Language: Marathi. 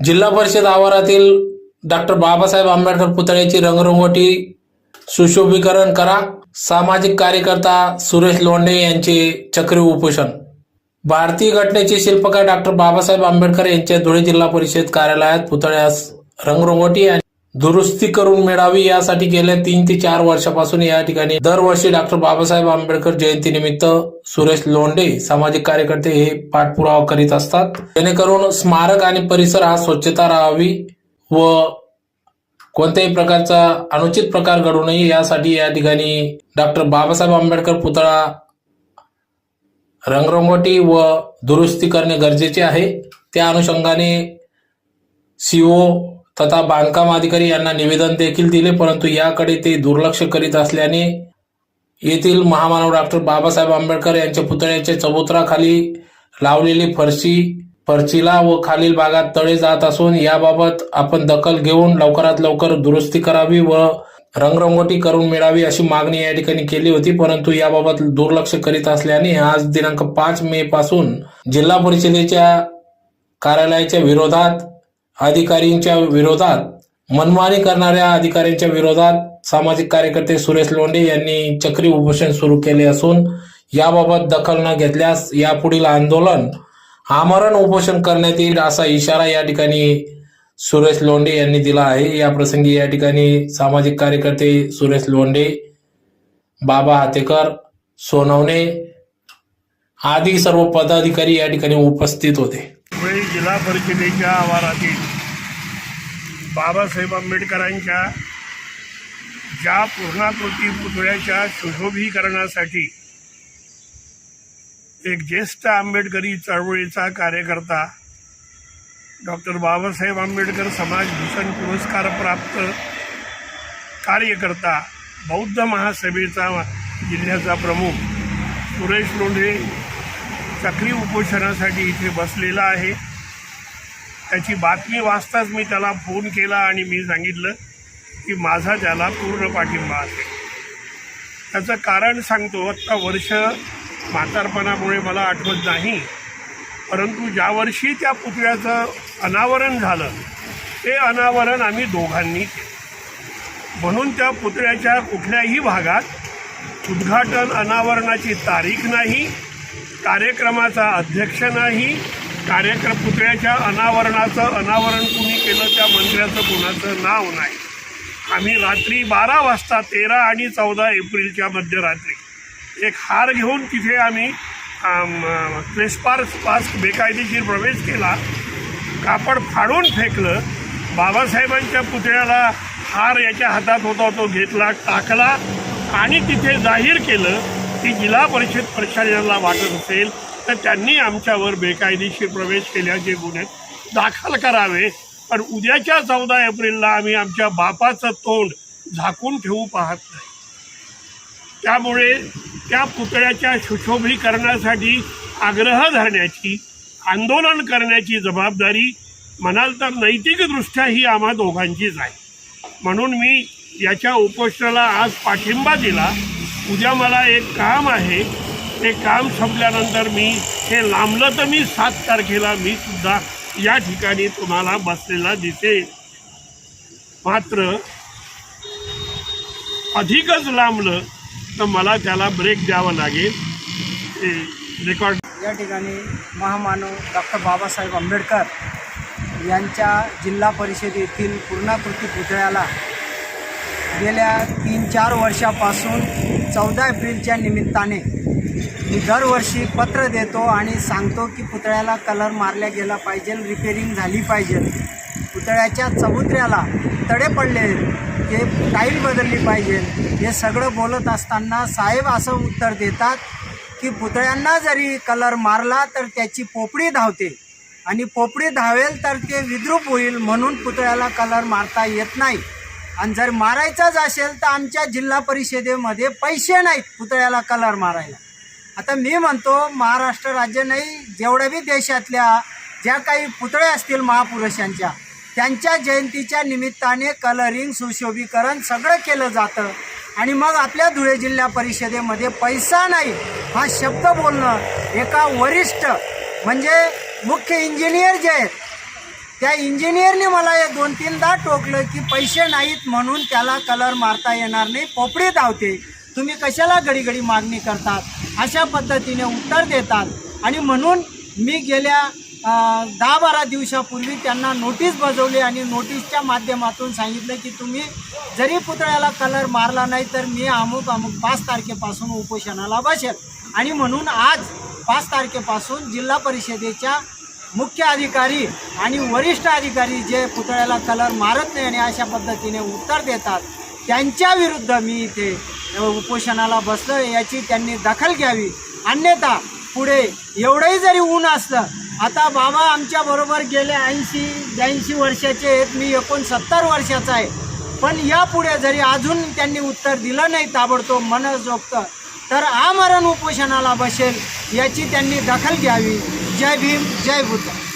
जिल्हा परिषद आवारातील डॉक्टर बाबासाहेब आंबेडकर पुतळ्याची रंगरंगोटी सुशोभीकरण करा. सामाजिक कार्यकर्ता सुरेश लोंढे यांचे चक्री उपोषण. भारतीय घटनेचे शिल्पकार डॉक्टर बाबासाहेब आंबेडकर यांच्या धुळे जिल्हा परिषद कार्यालयात पुतळ्यास रंगरंगोटी आणि दुरुस्ती करून मिळावी यासाठी गेल्या तीन ते चार वर्षापासून या ठिकाणी दरवर्षी डॉक्टर बाबासाहेब आंबेडकर जयंतीनिमित्त सुरेश लोंढे सामाजिक कार्यकर्ते हे पाठपुरावा करीत असतात. जेणेकरून स्मारक आणि परिसर हा स्वच्छता राहावी व कोणत्याही प्रकारचा अनुचित प्रकार घडू नये यासाठी या ठिकाणी डॉक्टर बाबासाहेब आंबेडकर पुतळा रंगरंगोटी व दुरुस्ती करणे गरजेचे आहे. त्या अनुषंगाने सीओ तथा बांधकाम अधिकारी यांना निवेदन देखील दिले परंतु याकडे ते दुर्लक्ष करीत असल्याने येथील महामानव डॉक्टर बाबासाहेब आंबेडकर यांच्या पुतळ्याच्या चबुतराखाली लावलेली फरशी फरशीला व खालील भागात तळे जात असून याबाबत आपण दखल घेऊन लवकरात लवकर दुरुस्ती करावी व रंगरंगोटी करून मिळावी अशी मागणी या ठिकाणी केली होती परंतु याबाबत दुर्लक्ष करीत असल्याने आज दिनांक पाच मे पासून जिल्हा परिषदेच्या कार्यालयाच्या विरोधात अधिकारींच्या विरोधात मनमानी करणाऱ्या अधिकाऱ्यांच्या विरोधात सामाजिक कार्यकर्ते सुरेश लोंढे यांनी चक्री उपोषण सुरू केले असून याबाबत दखल न घेतल्यास यापुढील आंदोलन आमरण उपोषण करण्यात येईल असा इशारा या ठिकाणी सुरेश लोंढे यांनी दिला आहे. या प्रसंगी या ठिकाणी सामाजिक कार्यकर्ते सुरेश लोंढे बाबा हातेकर सोनवणे आदी सर्व पदाधिकारी या ठिकाणी उपस्थित होते. धुळे जिल्हा परिषदेच्या आवारातील बाबासाहेब आंबेडकरांच्या ज्या पूर्णाकृती पुतळ्याच्या सुशोभीकरणासाठी एक ज्येष्ठ आंबेडकरी चळवळीचा कार्यकर्ता डॉक्टर बाबासाहेब आंबेडकर समाज भूषण पुरस्कार प्राप्त कार्यकर्ता बौद्ध महासभेचा जिल्ह्याचा प्रमुख सुरेश लोंढे चक्री उपोषणासाठी इथे बसलेला आहे. त्याची बातमी वाचताच मी त्याला फोन केला आणि मी सांगितलं की माझा त्याला पूर्ण पाठिंबा असेल त्याचं कारण सांगतो आत्ता वर्ष म्हातारपणामुळे मला आठवत नाही. परंतु ज्या वर्षी त्या पुतळ्याचं अनावरण झालं ते अनावरण आम्ही दोघांनी केलं. म्हणून त्या पुतळ्याच्या कुठल्याही भागात उद्घाटन अनावरणाची तारीख नाही कार्यक्रमाचा अध्यक्ष नाही. कार्यक्रम पुतळ्याच्या अनावरणाचं अनावरण कुणी केलं त्या मंत्र्याचं कुणाचं नाव नाही. आम्ही रात्री बारा वाजता तेरा आणि चौदा एप्रिलच्या मध्यरात्री एक हार घेऊन तिथे आम्ही ट्रेसपार पास बेकायदेशीर प्रवेश केला. कापड फाडून फेकलं. बाबासाहेबांच्या पुतळ्याला हार याच्या हातात होता तो घेतला टाकला आणि तिथे जाहीर केलं की जिल्हा परिषद प्रशासनाला वाटत असेल तर त्यांनी आमच्यावर बेकायदेशीर प्रवेश केल्याचे गुन्हे दाखल करावे. पण उद्याच्या चौदा एप्रिलला आम्ही आमच्या बापाचं तोंड झाकून ठेवू पाहत नाही. त्यामुळे त्या पुतळ्याच्या सुशोभीकरणासाठी आग्रह धरण्याची आंदोलन करण्याची जबाबदारी म्हणाल तर नैतिकदृष्ट्या ही आम्हा दोघांचीच आहे. म्हणून मी याच्या उपोषणाला आज पाठिंबा दिला. उद्या मला एक काम आहे. ते काम संपल्यानंतर मी हे लांबलं तर मी सात तारखेला मी सुद्धा या ठिकाणी तुम्हाला बसलेला दिसेल. मात्र अधिकच लांबलं तर मला त्याला ब्रेक द्यावा लागेल. ते रेकॉर्ड या ठिकाणी महामानव डॉक्टर बाबासाहेब आंबेडकर यांच्या जिल्हा परिषदेतील पूर्णाकृती पुतळ्याला गेल्या तीन चार वर्षापासून चौदा एप्रिलच्या निमित्ताने मी दरवर्षी पत्र देतो आणि सांगतो की पुतळ्याला कलर मारल्या गेला पाहिजे रिपेरिंग झाली पाहिजे. पुतळ्याच्या चबुत्र्याला तडे पडले ते टाईल बदलली पाहिजे. हे सगळं बोलत असताना साहेब असं उत्तर देतात की पुतळ्यांना जरी कलर मारला तर त्याची पोपडी धावते आणि पोपडी धावेल तर ते विद्रूप होईल म्हणून पुतळ्याला कलर मारता येत नाही. आणि जर मारायचाच असेल तर आमच्या जिल्हा परिषदेमध्ये पैसे नाहीत पुतळ्याला कलर मारायला. आता मी म्हणतो महाराष्ट्र राज्य नाही जेवढ्या बी देशातल्या ज्या काही पुतळे असतील महापुरुषांच्या त्यांच्या जयंतीच्या निमित्ताने कलरिंग सुशोभीकरण सगळं केलं जातं. आणि मग आपल्या धुळे जिल्हा परिषदेमध्ये पैसा नाही हा शब्द बोलणं एका वरिष्ठ म्हणजे मुख्य इंजिनियर जे आहेत त्या इंजिनियरने मला हे दोन तीनदा टोकलं की पैसे नाहीत म्हणून त्याला कलर मारता येणार नाही पोपडी धावते. तुम्ही कशाला घडी घडी मागणी करतात? अशा पद्धतीने उत्तर देतात. आणि म्हणून मी गेल्या दहा बारा दिवसापूर्वी त्यांना नोटीस बजवली आणि नोटीसच्या माध्यमातून सांगितलं की तुम्ही जरी पुतळ्याला कलर मारला नाही तर मी अमुक अमुक पाच तारखेपासून उपोषणाला बसेल. आणि म्हणून आज पाच तारखेपासून जिल्हा परिषदेच्या मुख्य अधिकारी आणि वरिष्ठ अधिकारी जे पुतळ्याला कलर मारत नाही आणि अशा पद्धतीने उत्तर देतात त्यांच्या विरुद्ध मी इथे उपोषणाला बसलो याची त्यांनी दखल घ्यावी. अन्यथा पुढे एवढंही जरी ऊन असलं आता बाबा आमच्याबरोबर गेले ऐंशी ब्याऐंशी वर्षाचे आहेत मी एकोणसत्तर वर्षाचा आहे. पण यापुढे जरी अजून त्यांनी उत्तर दिलं नाही ताबडतोब मनजोगत तर आमरण उपोषणाला बसेल याची त्यांनी दखल घ्यावी. जय भीम जय भूता